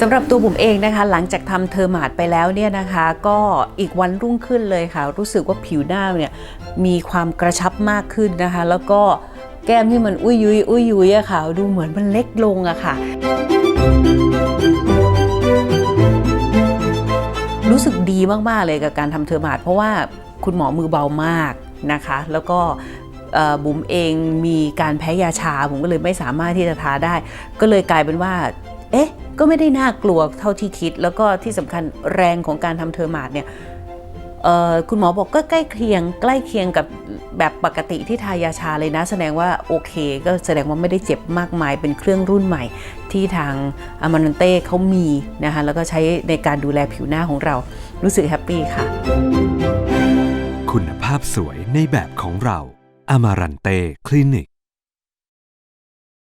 สำหรับตัวบุ๋มเองนะคะ หลังจากทำเทอร์มาดไปแล้วเนี่ยนะคะ ก็อีกวันรุ่งขึ้นเลยค่ะ รู้สึกว่าผิวหน้าเนี่ยมีความกระชับมากขึ้นนะคะ แล้วก็แก้มที่มันอุ้ยยุยอุ้ยยุยอะค่ะ ดูเหมือนมันเล็กลงอะค่ะรู้สึกดีมาก ๆ เลยกับการทำเทอร์มาดเพราะว่าคุณหมอมือเบามากนะคะ แล้วก็ บุ๋มเองมีการแพ้ยาชาผมก็เลยไม่สามารถที่จะทาได้ ก็เลยกลายเป็นว่า เอ๊ะ ก็ไม่ได้น่ากลัวเท่าที่คิด แล้วก็ที่สำคัญแรงของการทำเทอร์มาดเนี่ยคุณหมอบอกก็ใกล้เคียง ใกล้เคียงกับแบบปกติที่ทายาชาเลยนะ แสดงว่าโอเค ก็แสดงว่าไม่ได้เจ็บมากมายเป็นเครื่องรุ่นใหม่ ที่ทางอามานันเต้เขามีนะคะแล้วก็ใช้ในการดูแลผิวหน้าของเรารู้สึกแฮปปี้ค่ะ คุณภาพสวยในแบบของเรา อมารันเต้คลินิก